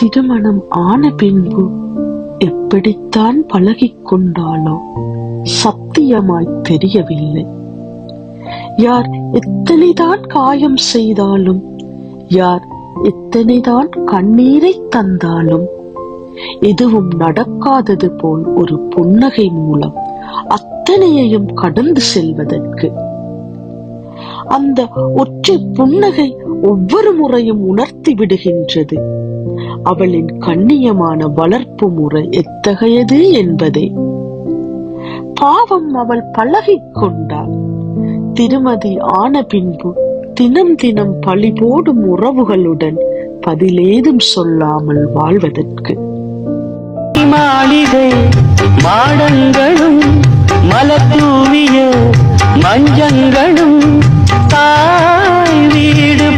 திருமணம் ஆன பின்பு எப்படித்தான் பழகிக் கொண்டாலோ சத்தியமாய் தெரியவில்லை. யார் எத்தனைதான் காயம் செய்தாலும் யார் எத்தனைதான் கண்ணீரை தந்தாலும் எதுவும் நடக்காதது போல் ஒரு புன்னகை மூலம் அத்தனையையும் கடந்து செல்வதற்கு. அந்த ஒற்றை புன்னகை ஒவ்வொரு முறையும் உணர்த்தி விடுகின்றது. அவளின் கண்ணியமான வளர்ப்பு முறை எத்தகையது என்பதை. பாவம் அவள் பழகிக் கொண்டாள். திருமதி ஆன பின்பு தினம் தினம் பழி போடும் உறவுகளுடன் பதிலேதும் சொல்லாமல் வாழ்வதற்கு. மாளிகை மாடங்களும் மலத்தூவிய மஞ்சங்களும் தாய் வீடு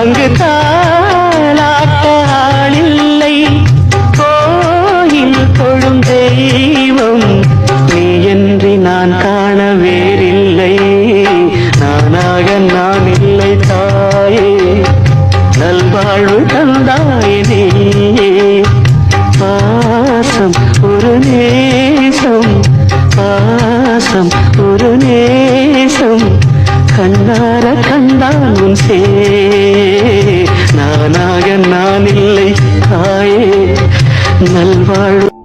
அங்கு தாலாட்ட ஆளில்லை கோயில் தொழும் தெய்வம் நீ என்று நான் காண வேறில்லை. நானாக நான் இல்லை தாயே நல்வாழ்வு தந்தாயே நீயே. பாசம் ஒரு நேசம் பாசம் ஒரு நேசம். கண்ணார கண்டான் உன் சே நானாக நான் இல்லை. தாயே நல்வாழ்வு.